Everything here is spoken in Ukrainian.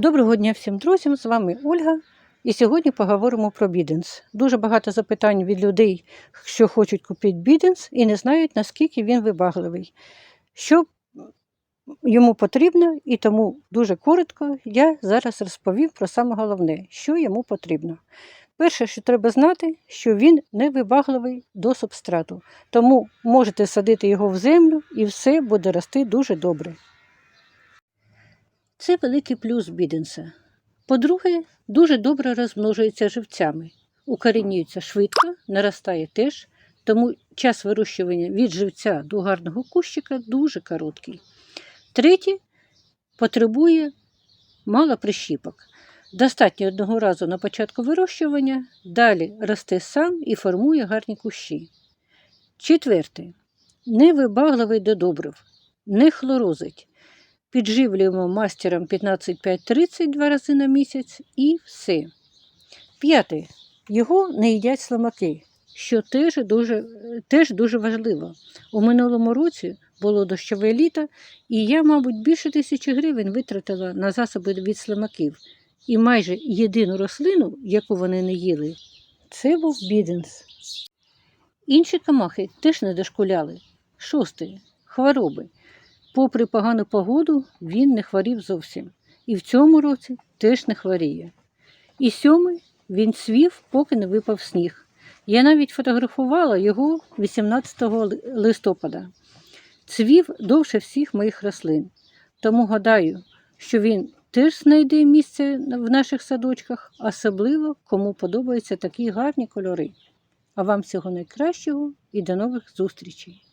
Доброго дня всім друзям! З вами Ольга. І сьогодні поговоримо про біденс. Дуже багато запитань від людей, що хочуть купити біденс і не знають, наскільки він вибагливий. Що йому потрібно, і тому дуже коротко я зараз розповім про саме головне, що йому потрібно. Перше, що треба знати, що він не вибагливий до субстрату, тому можете садити його в землю і все буде рости дуже добре. Це великий плюс біденса. По-друге, дуже добре розмножується живцями, укорінюється швидко, наростає теж, тому час вирощування від живця до гарного кущика дуже короткий. Третє, потребує мало прищіпок. Достатньо одного разу на початку вирощування, далі росте сам і формує гарні кущі. Четверте, невибагливий до добрив, не хлорозить. Підживлюємо мастером 15-5-30 два рази на місяць і все. П'яте. Його не їдять слимаки, що теж дуже, теж дуже важливо. У минулому році було дощове літо, і я, мабуть, більше тисячі гривень витратила на засоби від слимаків. І майже єдину рослину, яку вони не їли, це був біденс. Інші камахи теж не дошкуляли. Шосте. Хвороби. Попри погану погоду, він не хворів зовсім. І в цьому році теж не хворіє. І сьомий він свів, поки не випав сніг. Я навіть фотографувала його 18 листопада. Цвів довше всіх моїх рослин. Тому гадаю, що він теж знайде місце в наших садочках, особливо кому подобаються такі гарні кольори. А вам всього найкращого і до нових зустрічей!